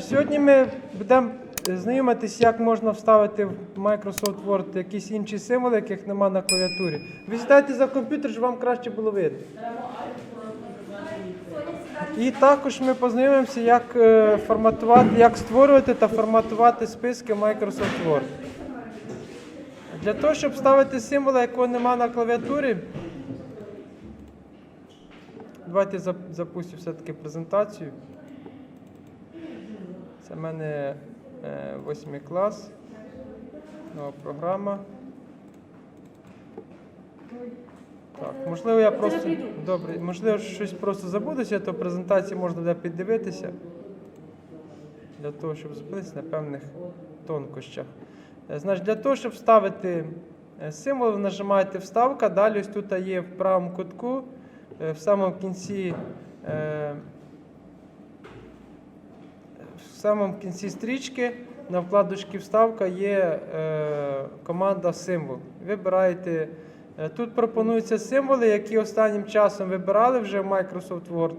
Сьогодні ми будемо знайомитись, як можна вставити в Microsoft Word якісь інші символи, яких нема на клавіатурі. Ви сідайте за комп'ютер, щоб вам краще було видно. І також ми познайомимося, як е, форматувати, як створювати та форматувати списки Microsoft Word. Для того, щоб вставити символи, якого нема на клавіатурі, давайте зап- запустю все-таки презентацію. Це в мене е, восьмий клас, нова програма. Так, можливо, я просто добре, можливо, щось просто забудуся, то презентації можна буде піддивитися для того, щоб зупинитися на певних тонкощах. Е, Значить, для того, щоб вставити е, символ, нажимаєте вставка, далі ось тут є в правому кутку, в самому кінці. В самому кінці стрічки на вкладочці вставка є е, команда символ. Вибираєте. е, Тут пропонуються символи, які останнім часом вибирали вже в Microsoft Word.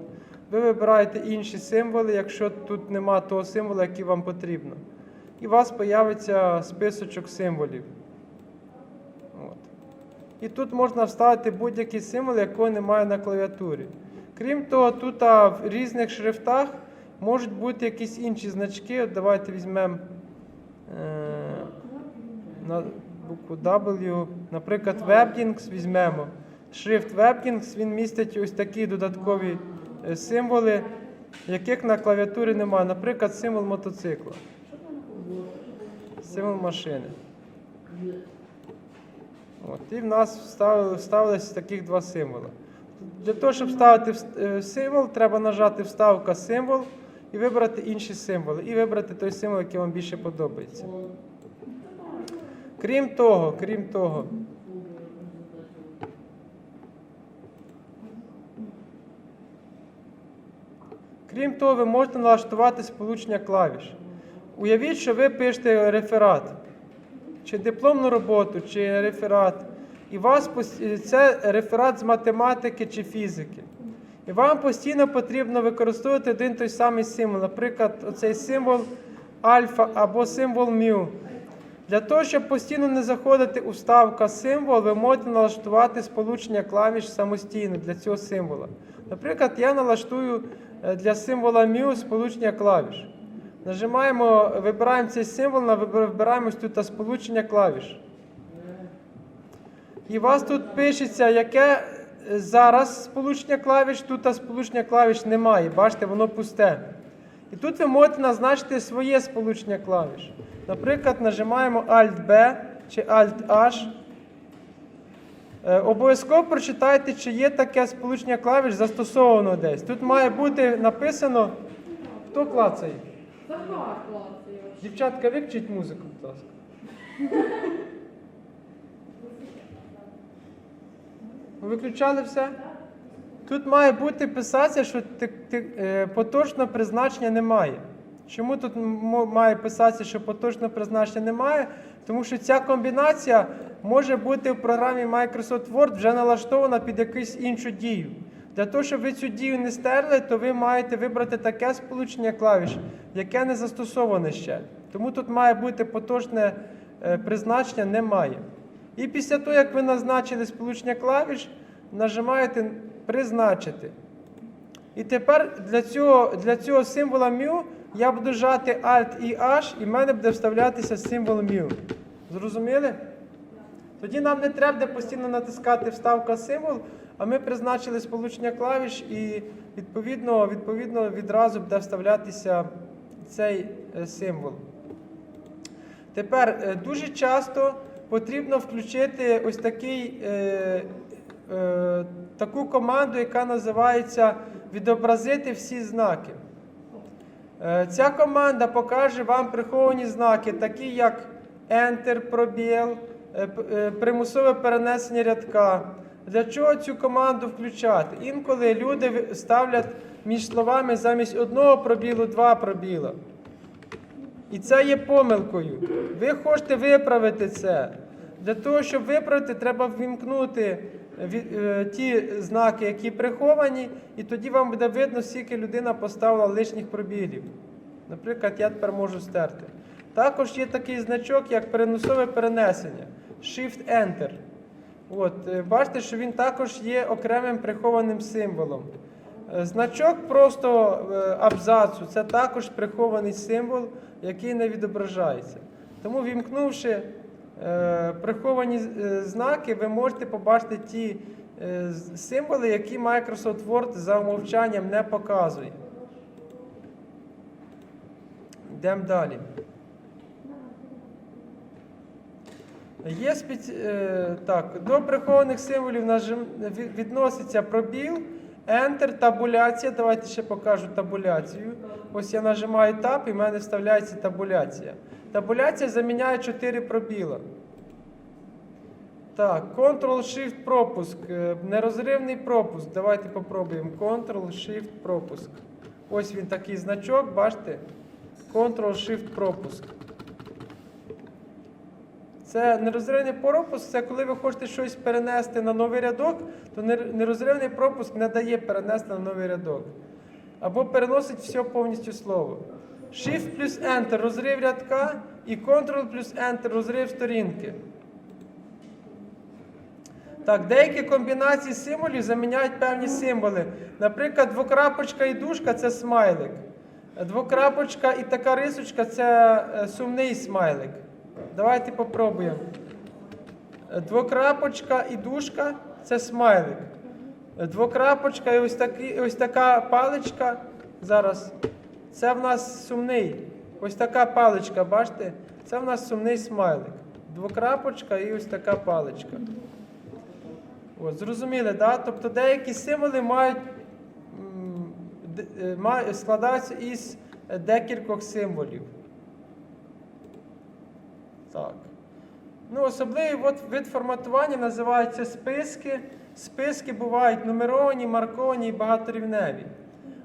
Ви вибираєте інші символи, якщо тут нема того символа, який вам потрібно. І у вас з'явиться списочок символів. От. І тут можна вставити будь-який символ, якого немає на клавіатурі. Крім того, тут в різних шрифтах можуть бути якісь інші значки. От давайте візьмемо е, на букву W, наприклад, Webdings візьмемо. Шрифт Webdings він містить ось такі додаткові е, символи, яких на клавіатурі немає. Наприклад, символ мотоцикла. Символ машини. От, і в нас вставили, вставились таких два символи. Для того, щоб вставити е, символ, треба нажати вставка символ і вибрати інші символи. І вибрати той символ, який вам більше подобається. Крім того, крім того, крім того, ви можете налаштувати сполучення клавіш. Уявіть, що ви пишете реферат, чи дипломну роботу, чи реферат. І вас це реферат з математики чи фізики. І вам постійно потрібно використовувати один той самий символ. Наприклад, оцей символ альфа або символ мю. Для того, щоб постійно не заходити у вставка символ, ви можете налаштувати сполучення клавіш самостійно для цього символа. Наприклад, я налаштую е, для символа мю сполучення клавіш. Нажимаємо, вибираємо цей символ, вибираємо тут сполучення клавіш. І у вас тут пишеться, яке зараз сполучення клавіш, тут сполучення клавіш немає. Бачите, воно пусте. І тут ви можете назначити своє сполучення клавіш. Наприклад, нажимаємо Alt-B чи Alt-H. Е, Обов'язково прочитайте, чи є таке сполучення клавіш застосовано десь. Тут має бути написано, хто клацає. Захар. Дівчатка, виключіть музику, будь ласка. Виключали все? Тут має бути писатися, що е, поточного призначення немає. Чому тут має писатися, що поточного призначення немає? Тому що ця комбінація може бути в програмі Microsoft Word вже налаштована під якусь іншу дію. Для того, щоб ви цю дію не стерли, то ви маєте вибрати таке сполучення клавіш, яке не застосоване ще. Тому тут має бути поточне е, призначення немає. І після того, як ви назначили сполучення клавіш, нажимаєте Призначити. І тепер для цього, для цього символа μ я буду жати Alt і H, і в мене буде вставлятися символ μ. Зрозуміли? Тоді нам не треба постійно натискати вставка символ, а ми призначили сполучення клавіш і відповідно, відповідно відразу буде вставлятися цей е, символ. Тепер е, дуже часто потрібно включити ось такий, е, е, таку команду, яка називається відобразити всі знаки. Е, Ця команда покаже вам приховані знаки, такі як Enter, пробіл, е, е, примусове перенесення рядка. Для чого цю команду включати? Інколи люди ставлять між словами замість одного пробілу два пробіла. І це є помилкою. Ви хочете виправити це. Для того, щоб виправити, треба ввімкнути е, ті знаки, які приховані, і тоді вам буде видно, скільки людина поставила лишніх пробілів. Наприклад, я тепер можу стерти. Також є такий значок, як переносове перенесення Shift-Enter. От, е, бачите, що він також є окремим прихованим символом. Значок просто е, абзацу це також прихований символ, який не відображається. Тому, вімкнувши е, приховані е, знаки, ви можете побачити ті символи, які Microsoft Word за умовчанням не показує. Йдемо далі. Є спеці... так, до прихованих символів відноситься пробіл, Enter, табуляція. Давайте ще покажу табуляцію. Ось я нажимаю Tab і в мене вставляється табуляція. Табуляція заміняє 4 пробіла. Так, Ctrl-Shift пропуск. е, Нерозривний пропуск. Давайте попробуємо. Ctrl-Shift пропуск. Ось він такий значок, бачите? Ctrl-Shift пропуск. Це нерозривний пропуск, це коли ви хочете щось перенести на новий рядок, то нерозривний пропуск не дає перенести на новий рядок. Або переносить все повністю слово. Shift плюс Enter розрив рядка і Ctrl плюс Enter розрив сторінки. Так, деякі комбінації символів заміняють певні символи. Наприклад, двокрапочка і дужка це смайлик. Двокрапочка і така рисочка це е, сумний смайлик. Давайте попробуємо. Двокрапочка і дужка це смайлик. Двокрапочка і ось, такі, ось така паличка. Зараз. Це в нас сумний. Ось така паличка, бачите? Це в нас сумний смайлик. Двокрапочка і ось така паличка. От, зрозуміли, да? Тобто деякі символи мають, е, складаються із декількох символів. Так. Ну, особливий от вид форматування називається списки. Списки бувають нумеровані, марковані і багаторівневі.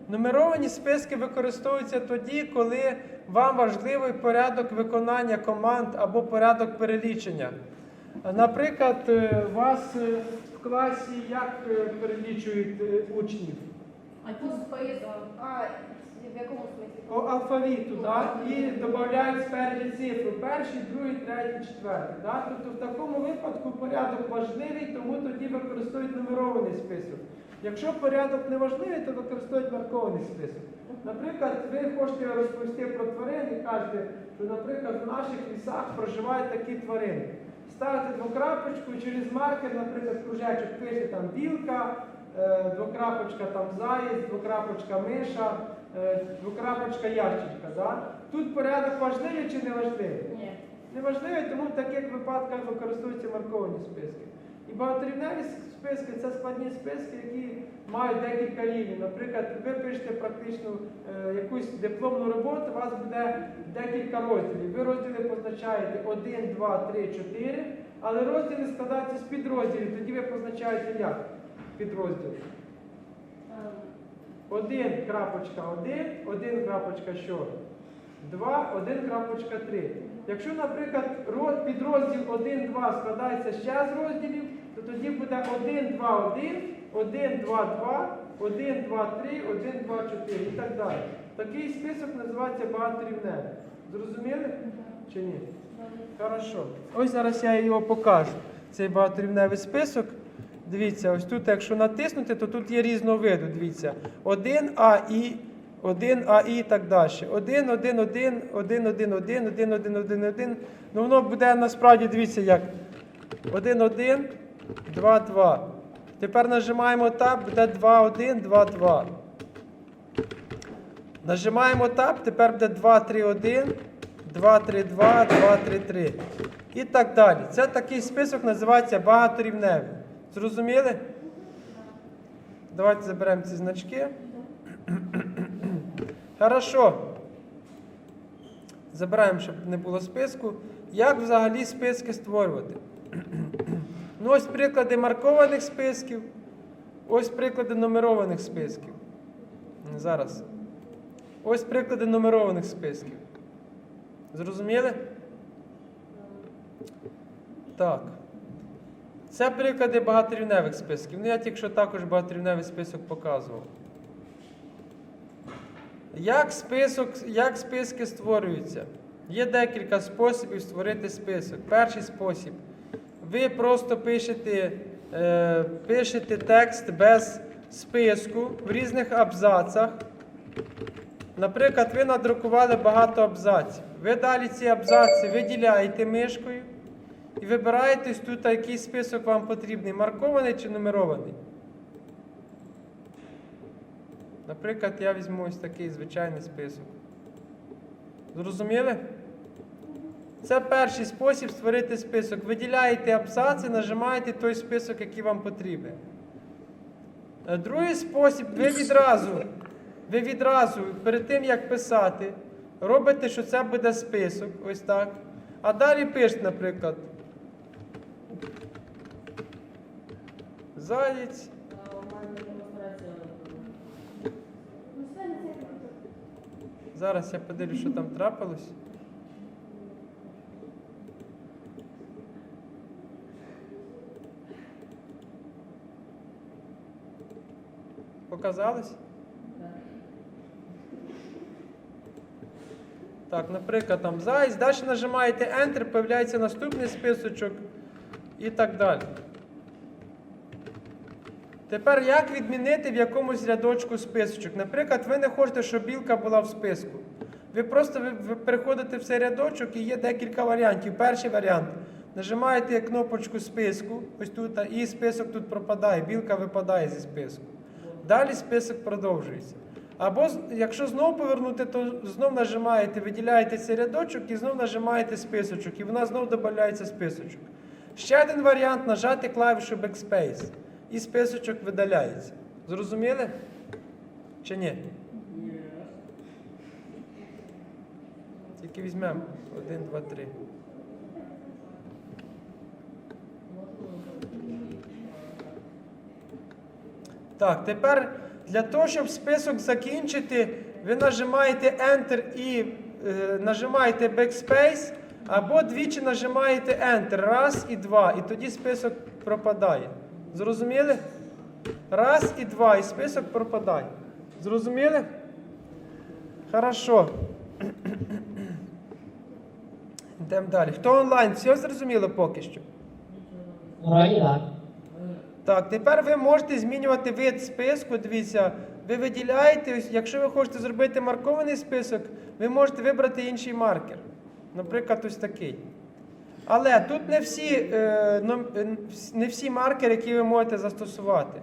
Нумеровані списки використовуються тоді, коли вам важливий порядок виконання команд або порядок перелічення. Наприклад, е, у вас е, в класі як е, перелічують е, учнів? А тут список. Якому смислі? Алфавіту, да? і додають спереді цифру. Перший, другий, третій, четвертий. Да? Тобто в такому випадку порядок важливий, тому тоді використовують нумерований список. Якщо порядок не важливий, то використовують маркований список. Наприклад, ви хочете розповісти про тварин і кажете, що, наприклад, в наших лісах проживають такі тварини. Ставите двокрапочку через маркер, наприклад, кружечок пише там білка, е, двокрапочка там заєць, двокрапочка миша, двокрапочка ящичка. Да? Тут порядок важливий чи не важливий? Ні. Неважливо, тому в таких випадках використовуються марковані списки. І багаторівневі списки це складні списки, які мають декілька рівнів. Наприклад, ви пишете практично е, якусь дипломну роботу, у вас буде декілька розділів. Ви розділи позначаєте 1, 2, 3, 4, але розділи складаються з підрозділів, тоді ви позначаєте як підрозділ. Ем, 1 крапочка 1, 1 крапочка що? 2, 1 крапочка 3. Якщо, наприклад, ро- підрозділ 1, 2 складається ще з розділів, то тоді буде 1, 2, 1, 1, 2, 2, 1, 2, 3, 1, 2, 4 і так далі. Такий список називається багаторівневий. Зрозуміли чи ні? Хорошо. Ось зараз я його покажу. Цей багаторівневий список. Дивіться, ось тут, якщо натиснути, то тут є різного виду. Дивіться. 1 АІ, 1 АІ і так далі. 1, 1, 1, 1, 1, 1, 1, 1, 1, 1. Ну воно буде насправді, дивіться, як 1, 1, 2, 2. Тепер нажимаємо Tab, буде 2, 1, 2, 2. Нажимаємо Tab, тепер буде 2, 3, 1, 2, 3, 2, 2, 3, 3. І так далі. Це такий список називається багаторівневий. Зрозуміли? Давайте заберемо ці значки. Хорошо. Забираємо, щоб не було списку. Як взагалі списки створювати? Ну, ось приклади маркованих списків. Ось приклади нумерованих списків. Зараз. Ось приклади нумерованих списків. Зрозуміли? Так. Це приклади багаторівневих списків. Ну, я тільки що також багаторівневий список показував. Як, список, як списки створюються? Є декілька способів створити список. Перший спосіб. Ви просто пишете, е, пишете текст без списку в різних абзацах. Наприклад, ви надрукували багато абзаців. Ви далі ці абзаці виділяєте мишкою і вибираєте тут, який список вам потрібний, маркований чи нумерований. Наприклад, я візьму ось такий звичайний список. Зрозуміли? Це перший спосіб створити список. Виділяєте абзаци, нажимаєте той список, який вам потрібен. Е, Другий спосіб, ви відразу, ви відразу, перед тим як писати, робите, що це буде список, ось так. А далі пишете, наприклад. Заєць. Зараз я подивлюсь, що там трапилось. Показалось? Так, наприклад, там зайць, далі нажимаєте Enter, появляється наступний списочок і так далі. Тепер як відмінити в якомусь рядочку списочок? Наприклад, ви не хочете, щоб білка була в списку. Ви просто ви, переходите в цей рядочок і є декілька варіантів. Перший варіант. Нажимаєте кнопочку списку, ось тут, і список тут пропадає, білка випадає зі списку. Далі список продовжується. Або якщо знову повернути, то знов нажимаєте, виділяєте цей рядочок і знов нажимаєте списочок, і вона знов додається списочок. Ще один варіант нажати клавішу Backspace. І списочок видаляється. Зрозуміли? Чи ні? Тільки візьмемо. Один, два, три. Так, тепер для того, щоб список закінчити, ви нажимаєте Enter і е, нажимаєте Backspace, або двічі нажимаєте Enter. Раз і два. І тоді список пропадає. Зрозуміли? Раз і два, і список пропадає. Зрозуміли? Хорошо. Йдемо далі. Хто онлайн? Все зрозуміло поки що? Так. Так, тепер ви можете змінювати вид списку. Дивіться, ви виділяєте, якщо ви хочете зробити маркований список, ви можете вибрати інший маркер. Наприклад, ось такий. Але тут не всі, е, е, не всі маркери, які ви можете застосувати.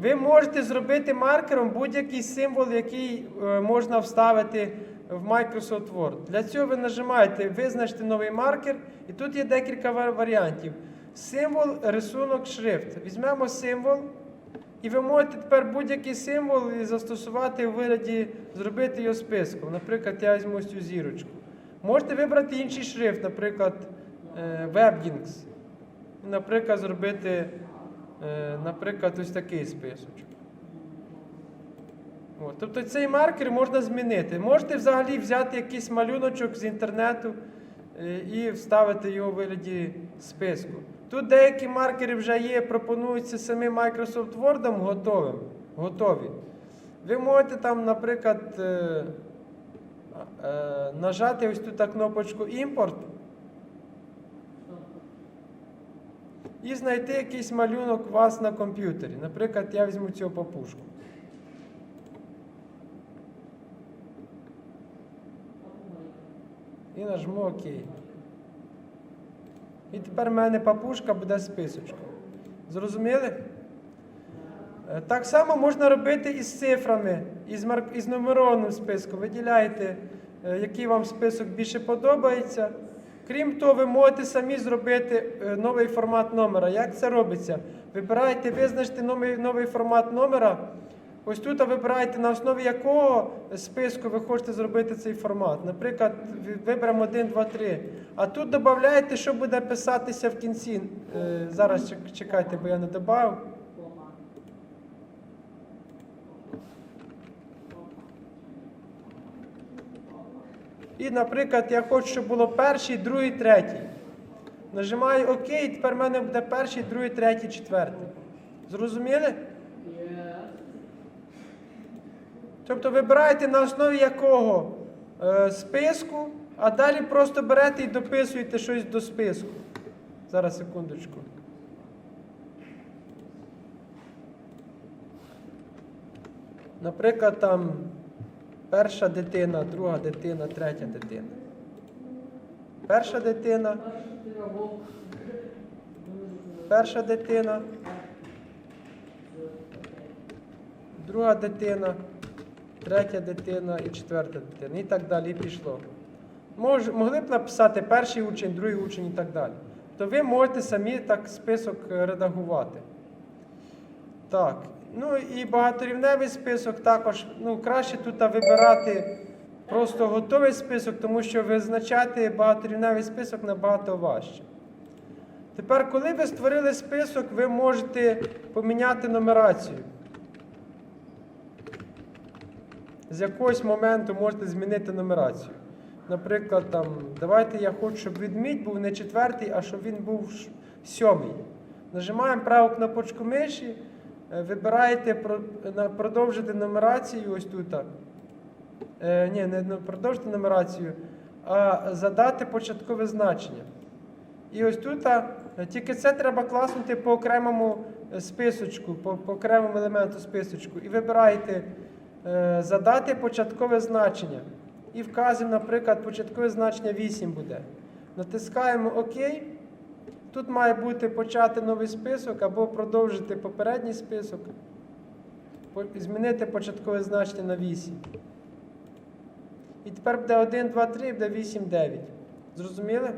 Ви можете зробити маркером будь-який символ, який е, можна вставити в Microsoft Word. Для цього ви нажимаєте визначити новий маркер, і тут є декілька варіантів. Символ, рисунок, шрифт. Візьмемо символ, і ви можете тепер будь-який символ застосувати у вигляді, зробити його списком. Наприклад, я візьму цю зірочку. Можете вибрати інший шрифт, наприклад, е, Webdings. Наприклад, зробити, е, наприклад, ось такий списочок. От. Тобто цей маркер можна змінити. Можете взагалі взяти якийсь малюночок з інтернету е, і вставити його у вигляді списку. Тут деякі маркери вже є, пропонуються самим Microsoft Word готовим, готові. Ви можете там, наприклад, нажати ось тут кнопочку Імпорт і знайти якийсь малюнок у вас на комп'ютері. Наприклад, я візьму цю папушку. І нажму ОК. І тепер в мене папушка буде списочком. Зрозуміли? Е, Так само можна робити і з цифрами, і з, марк... і з нумерованим списком. Виділяєте, е, який вам список більше подобається. Крім того, ви можете самі зробити е, новий формат номера. Як це робиться? Вибираєте, визначте новий, новий формат номера. Ось тут вибираєте, на основі якого списку ви хочете зробити цей формат. Наприклад, виберемо 1, 2, 3. А тут додаєте, що буде писатися в кінці. Е, Зараз чекайте, бо я не додав. І, наприклад, я хочу, щоб було перший, другий, третій. Нажимаю ОК, і тепер в мене буде перший, другий, третій, четвертий. Зрозуміли? Тобто вибираєте на основі якого е, списку, а далі просто берете і дописуєте щось до списку. Зараз секундочку. Наприклад, там перша дитина, друга дитина, третя дитина. Перша дитина. Перша дитина. Друга дитина, третя дитина і четверта дитина. І так далі. І пішло. Мож, могли б написати перший учень, другий учень і так далі. То ви можете самі так список редагувати. Так. Ну і багаторівневий список також. Ну, краще тут вибирати просто готовий список, тому що визначати багаторівневий список набагато важче. Тепер, коли ви створили список, ви можете поміняти нумерацію. З якогось моменту можете змінити нумерацію. Наприклад, там, давайте я хочу, щоб відмідь був не четвертий, а щоб він був сьомий. Нажимаємо праву кнопочку миші, вибираєте продовжити нумерацію ось тут. Е, ні, не не продовжити нумерацію, а задати початкове значення. І ось тут тільки це треба класнути по окремому е, списочку, по, по окремому елементу списочку. І вибираєте е, задати початкове значення. І вказуємо, наприклад, початкове значення 8 буде. Натискаємо ОК. Тут має бути почати новий список або продовжити попередній список. Змінити початкове значення на 8. І тепер буде 1, 2, 3, буде 8, 9. Зрозуміли?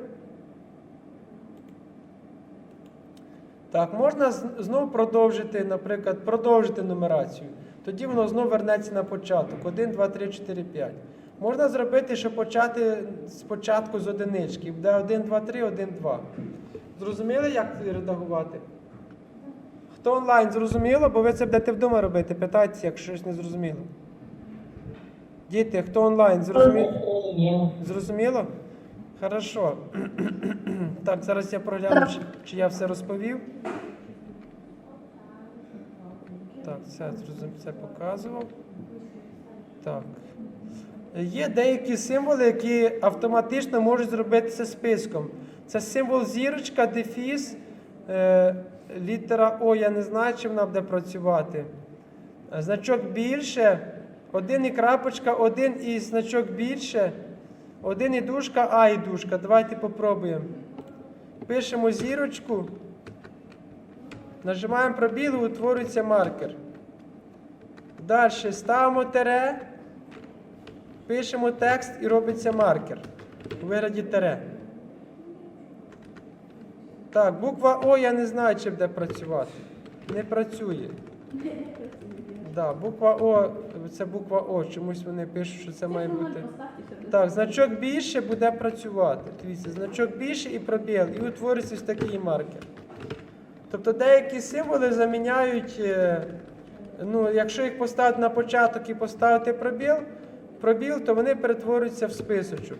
Так, можна знову продовжити, наприклад, продовжити нумерацію. Тоді воно знову вернеться на початок. 1, 2, 3, 4, 5. Можна зробити, щоб почати спочатку з одинички. Буде 1, 2, 3, 1, 2. Зрозуміли, як редагувати? Хто онлайн зрозуміло, бо ви це будете вдома робити. Питайтеся, якщо щось не зрозуміло. Діти, хто онлайн, зрозуміло? Зрозуміло. Хорошо. Так, зараз я прогляну, чи, я все розповів. Так, це, зрозум- це показував. Так. Є деякі символи, які автоматично можуть зробитися списком. Це символ зірочка, дефіс, е, літера О, я не знаю, чи вона буде працювати. Значок більше, один і крапочка, один і значок більше, один і дужка, а і дужка. Давайте попробуємо. Пишемо зірочку, нажимаємо пробіл, і утворюється маркер. Далі ставимо тире, пишемо текст і робиться маркер у вигляді тире. Так, буква О я не знаю, чи буде працювати. Не працює. Да, буква О, це буква О. Чомусь вони пишуть, що це має бути. Так, значок більше буде працювати. Дивіться, значок більше і пробіл, і утвориться ось такий маркер. Тобто деякі символи заміняють, е, ну, якщо їх поставити на початок і поставити пробіл, пробіл, то вони перетворюються в списочок.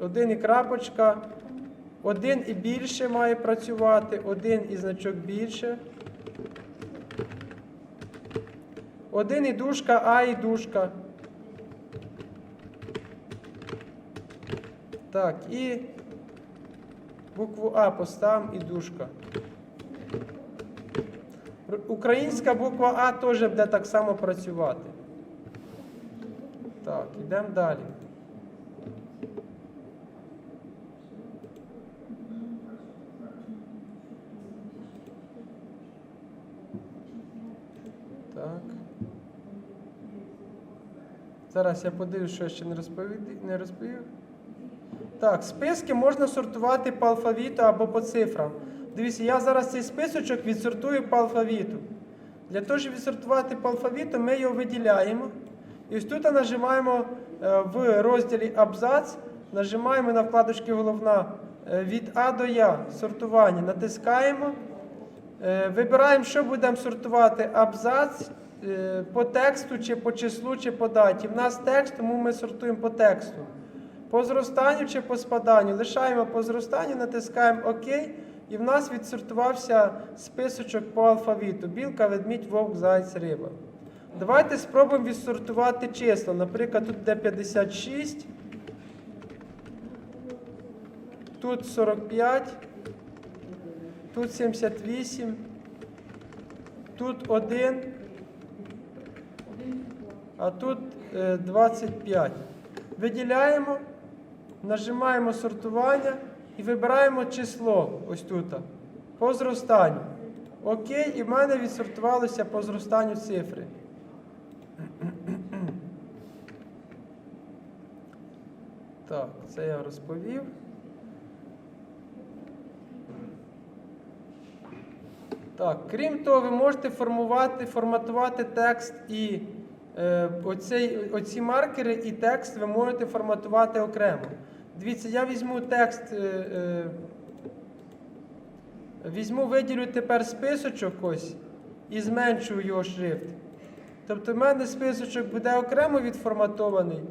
Один і крапочка, один і більше має працювати, один і значок більше. Один і дужка, а і дужка. Так, і букву А поставимо і дужка. Українська буква А теж буде так само працювати. Так, йдемо далі. Так. Зараз я подивлюсь, що я ще не розповів. Не розповів. Так, списки можна сортувати по алфавіту або по цифрам. Дивіться, я зараз цей списочок відсортую по алфавіту. Для того, щоб відсортувати по алфавіту, ми його виділяємо. І ось тут нажимаємо е, в розділі Абзац, нажимаємо на вкладочці головна е, від А до Я сортування. Натискаємо. Е, Вибираємо, що будемо сортувати абзац е, по тексту, чи по числу, чи по даті. В нас текст, тому ми сортуємо по тексту. По зростанню чи по спаданню? Лишаємо по зростанню, натискаємо ОК, і в нас відсортувався списочок по алфавіту. Білка, ведмідь, вовк, заяць, риба. Давайте спробуємо відсортувати числа. Наприклад, тут де 56, тут 45, тут 78, тут 1, а тут е, 25. Виділяємо, нажимаємо сортування і вибираємо число ось тут. По зростанню. Окей, і в мене відсортувалося по зростанню цифри. Так, це я розповів. Так, крім того, ви можете формувати, форматувати текст і е, оцей, оці маркери і текст ви можете форматувати окремо. Дивіться, я візьму текст, е, е, візьму, виділю тепер списочок ось і зменшу його шрифт. Тобто в мене списочок буде окремо відформатований,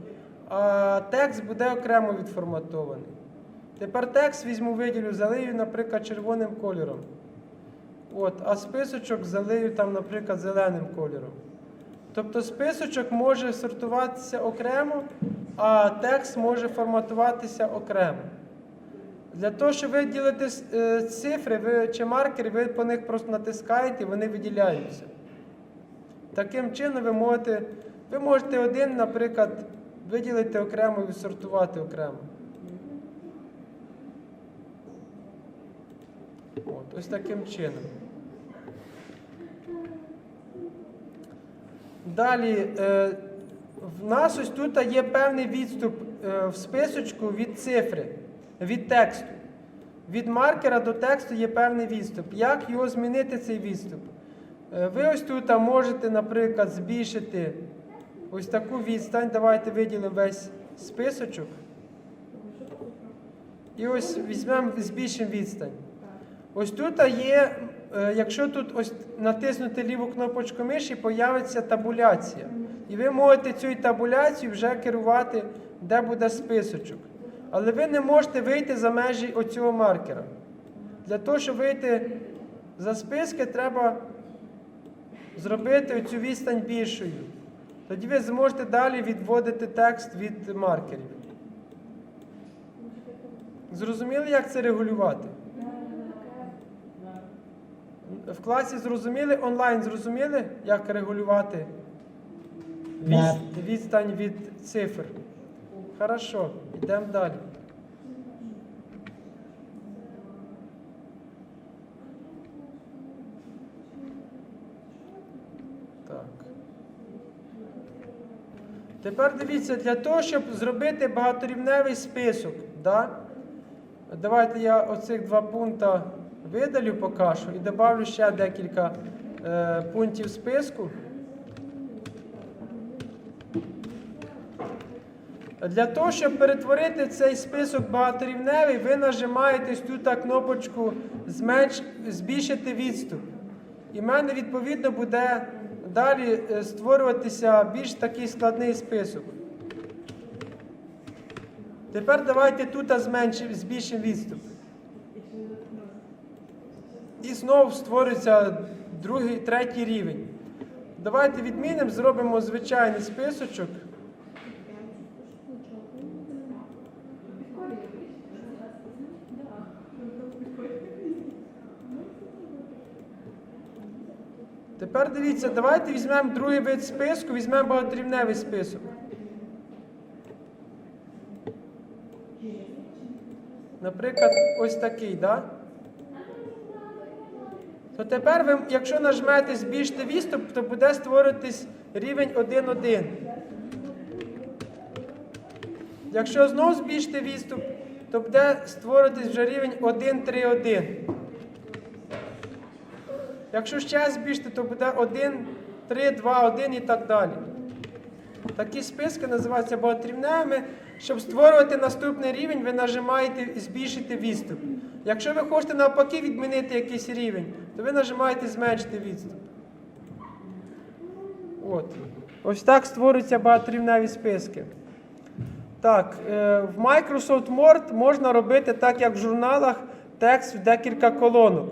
а текст буде окремо відформатований. Тепер текст візьму, виділю, залию, наприклад, червоним кольором. От, а списочок залию там, наприклад, зеленим кольором. Тобто списочок може сортуватися окремо, а текст може форматуватися окремо. Для того, щоб виділити е, цифри ви, чи маркери, ви по них просто натискаєте і вони виділяються. Таким чином ви можете, ви можете один, наприклад, виділити окремо і відсортувати окремо. От, ось таким чином. Далі, е, в нас ось тут є певний відступ е, в списочку від цифри, від тексту. Від маркера до тексту є певний відступ. Як його змінити цей відступ? Е, ви ось тут можете, наприклад, збільшити ось таку відстань. Давайте виділимо весь списочок. І ось візьмемо, збільшимо відстань. Ось тут є, е, якщо тут ось натиснути ліву кнопочку миші, появиться табуляція. І ви можете цю табуляцію вже керувати, де буде списочок. Але ви не можете вийти за межі оцього маркера. Для того, щоб вийти за списки, треба зробити оцю відстань більшою. Тоді ви зможете далі відводити текст від маркерів. Зрозуміли, як це регулювати? В класі зрозуміли, онлайн зрозуміли, як регулювати відстань від цифр. Хорошо, йдемо далі. Так. Тепер дивіться, для того, щоб зробити багаторівневий список, да? давайте я оцих два пункти видалю поки і додавлю ще декілька е, пунктів списку. Для того, щоб перетворити цей список багаторівневий, ви нажимаєте тут кнопочку збільшити відступ. І в мене відповідно буде далі е, створюватися більш такий складний список. Тепер давайте тут зменшимо, збільшимо відступ. І знову створюється другий, третій рівень. Давайте відмінимо, зробимо звичайний списочок. Тепер дивіться, давайте візьмемо другий вид списку, візьмемо багаторівневий список. Наприклад, ось такий, да? То тепер ви, якщо нажмете збільшити відступ, то буде створитись рівень 1.1. Якщо знову збільшити відступ, то буде створитись вже рівень 1.3.1. Якщо ще збільшити, то буде 1, 3, 2, 1 і так далі. Такі списки називаються багаторівневими. Щоб створювати наступний рівень, ви нажимаєте збільшити відступ. Якщо ви хочете навпаки відмінити якийсь рівень, то ви нажимаєте зменшити відступ. От. Ось так створюються багаторівневі списки. Так, е, в Microsoft Word можна робити так, як в журналах, текст в декілька колонок.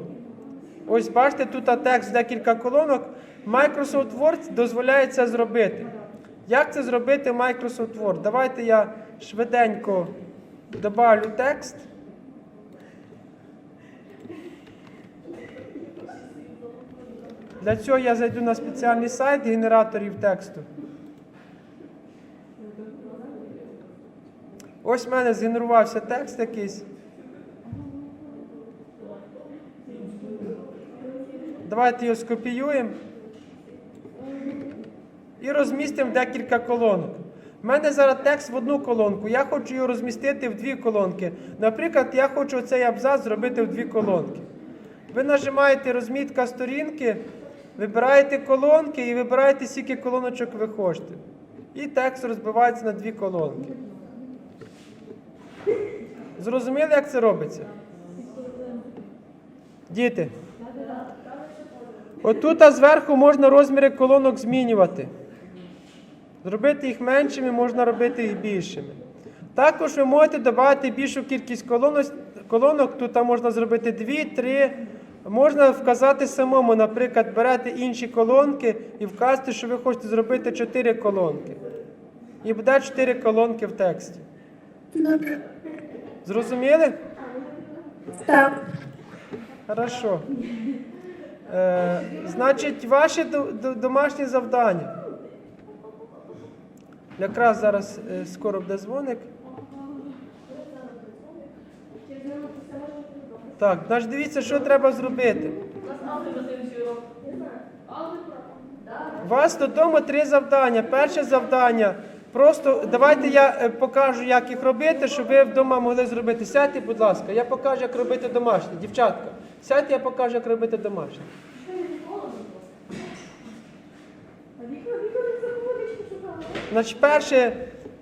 Ось бачите, тут текст в декілька колонок. Microsoft Word дозволяє це зробити. Як це зробити Microsoft Word? Давайте я швиденько добавлю текст. Для цього я зайду на спеціальний сайт генераторів тексту. Ось в мене згенерувався текст якийсь. Давайте його скопіюємо і розмістимо декілька колонок. У мене зараз текст в одну колонку. Я хочу його розмістити в дві колонки. Наприклад, я хочу цей абзац зробити в дві колонки. Ви нажимаєте розмітка сторінки, вибираєте колонки і вибираєте, скільки колоночок ви хочете. І текст розбивається на дві колонки. Зрозуміли, як це робиться? Діти. Отут зверху можна розміри колонок змінювати. Зробити їх меншими, можна робити їх більшими. Також ви можете додати більшу кількість колонок. Тут можна зробити 2, 3. Можна вказати самому, наприклад, берете інші колонки і вказати, що ви хочете зробити 4 колонки. І буде 4 колонки в тексті. Добре. Зрозуміли? Так. Хорошо. Е, значить, ваші до- до- домашні завдання. Якраз зараз е, скоро буде дзвоник. Так, значить, дивіться, що треба зробити. У вас додому три завдання. Перше завдання. Просто давайте я е, покажу, як їх робити, щоб ви вдома могли зробити. Сядьте, будь ласка, я покажу, як робити домашнє. Дівчатка, сядьте, я покажу, як робити домашнє. Значить, перше,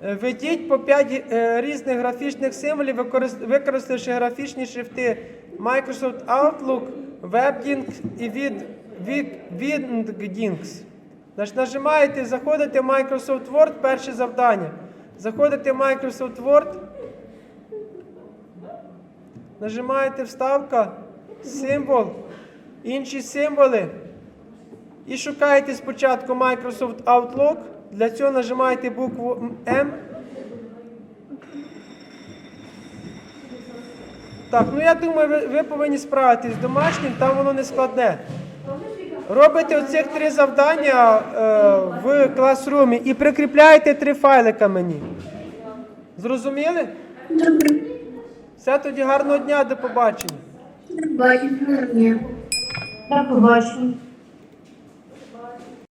е, введіть по 5 різних графічних символів, використ- використавши графічні шрифти Microsoft Outlook, WebDings і Windings. Значить, нажимаєте, заходите в Microsoft Word, перше завдання. Заходите в Microsoft Word, нажимаєте вставка, символ, інші символи. І шукаєте спочатку Microsoft Outlook. Для цього нажимаєте букву М. Так, ну я думаю, ви, ви повинні справитись з домашнім, там воно не складне. Робите оцих три завдання е, в класрумі і прикріпляєте три файлика мені. Зрозуміли? Добре. Все тоді гарного дня, до побачення. Бачимо. Ні. До побачення.